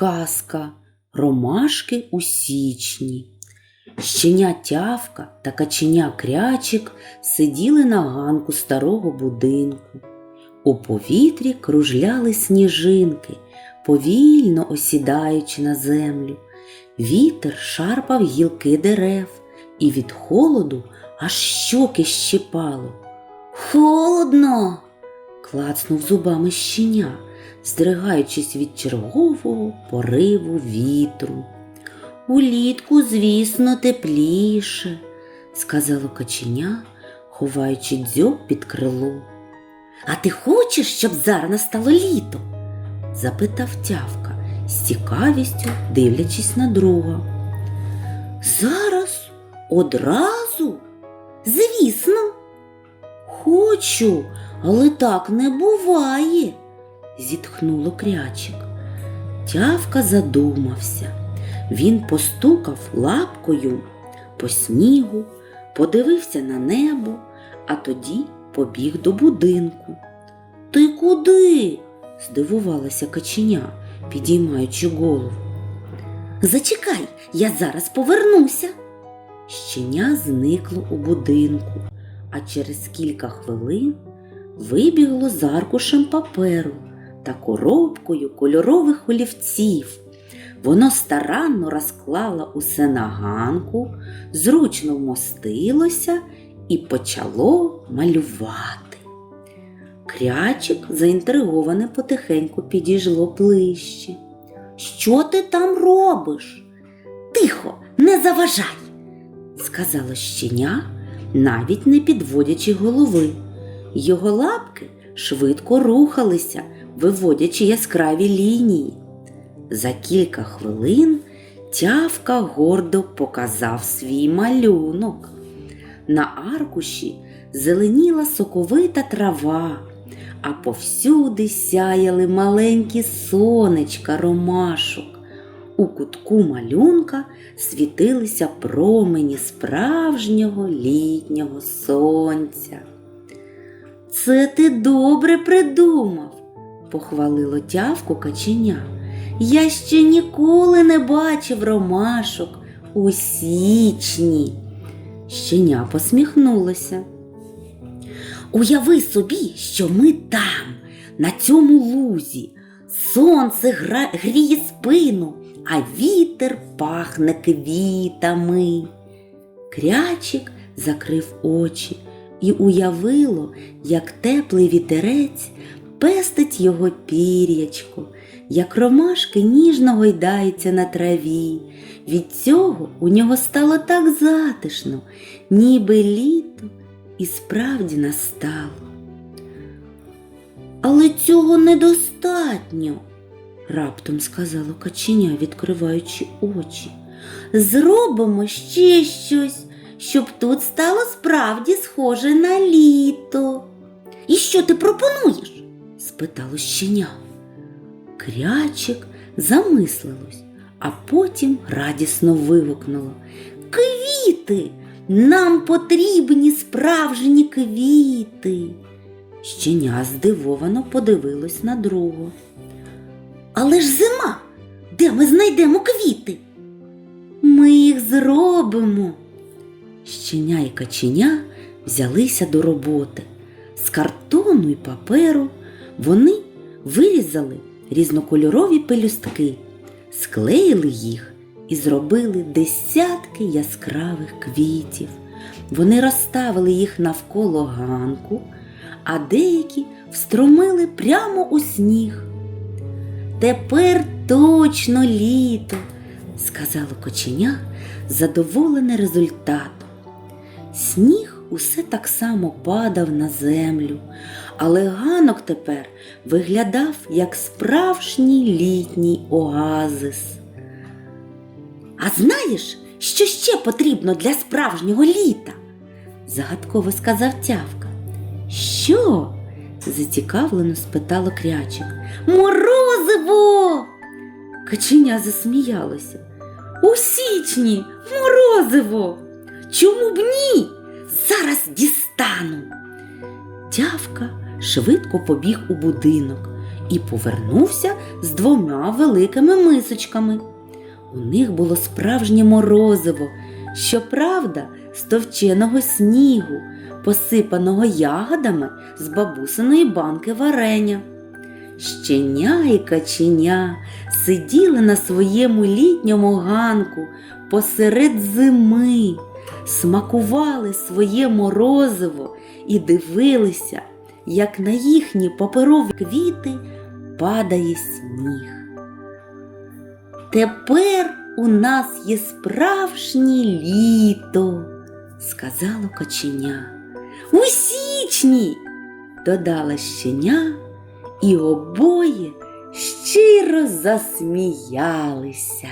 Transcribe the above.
казка Ромашки у січні. Щеня тявка та каченя крячик сиділи на ганку старого будинку. У повітрі кружляли сніжинки, повільно осідаючи на землю. Вітер шарпав гілки дерев, і від холоду аж щоки щипало. Холодно. клацнув зубами щеня, здригаючись від чергового пориву вітру. Улітку, звісно, тепліше, сказало каченя, ховаючи дзьоб під крило. А ти хочеш, щоб зараз настало літо? запитав тявка, з цікавістю дивлячись на друга. Зараз одразу? Звісно. Хочу, але так не буває, зітхнуло крячик. Тявка задумався. Він постукав лапкою по снігу, подивився на небо, а тоді побіг до будинку. Ти куди? здивувалася каченя, підіймаючи голову. Зачекай, я зараз повернуся. Щеня зникло у будинку, а через кілька хвилин вибігло з аркушем паперу та коробкою кольорових олівців. Воно старанно розклало усе на ганку, зручно вмостилося і почало малювати. Крячик заінтриговане потихеньку підійшло ближче. Що ти там робиш? Тихо, не заважай, сказала щеня, навіть не підводячи голови. Його лапки швидко рухалися, виводячи яскраві лінії. За кілька хвилин тявка гордо показав свій малюнок. На аркуші зеленіла соковита трава, а повсюди сяяли маленькі сонечка ромашок. У кутку малюнка світилися промені справжнього літнього сонця. Це ти добре придумав, похвалило тявку каченя. Я ще ніколи не бачив ромашок у січні. Щеня посміхнулася. Уяви собі, що ми там, на цьому лузі. Сонце гра... гріє спину, а вітер пахне квітами. Крячик закрив очі і уявило, як теплий вітерець пестить його пір'ячко, як ромашки ніжно гойдаються на траві. Від цього у нього стало так затишно, ніби літо і справді настало. Але цього недостатньо, раптом сказало каченя, відкриваючи очі. Зробимо ще щось, щоб тут стало справді схоже на літо. І що ти пропонуєш? Спитало щеня. Крячик замислилось, а потім радісно вигукнуло. Квіти! Нам потрібні справжні квіти. Щеня здивовано подивилось на другу. Але ж зима, де ми знайдемо квіти? Ми їх зробимо. Щеня і каченя взялися до роботи. З картону й паперу вони вирізали різнокольорові пелюстки, склеїли їх і зробили десятки яскравих квітів. Вони розставили їх навколо ганку, а деякі встромили прямо у сніг. Тепер точно літо, сказало коченя, задоволене результатом. Сніг усе так само падав на землю, але ганок тепер виглядав як справжній літній оазис. А знаєш, що ще потрібно для справжнього літа? загадково сказав тявка. Що? зацікавлено спитало крячик. Морозиво. Каченя засміялося. У січні морозиво. Чому б ні? Зараз дістану. Тявка швидко побіг у будинок і повернувся з двома великими мисочками. У них було справжнє морозиво, щоправда, з товченого снігу, посипаного ягодами з бабусиної банки варення. Щеня і каченя сиділи на своєму літньому ганку посеред зими, смакували своє морозиво і дивилися, як на їхні паперові квіти падає сніг. Тепер у нас є справжнє літо, сказало каченя. У січні, додала щеня, і обоє щиро засміялися.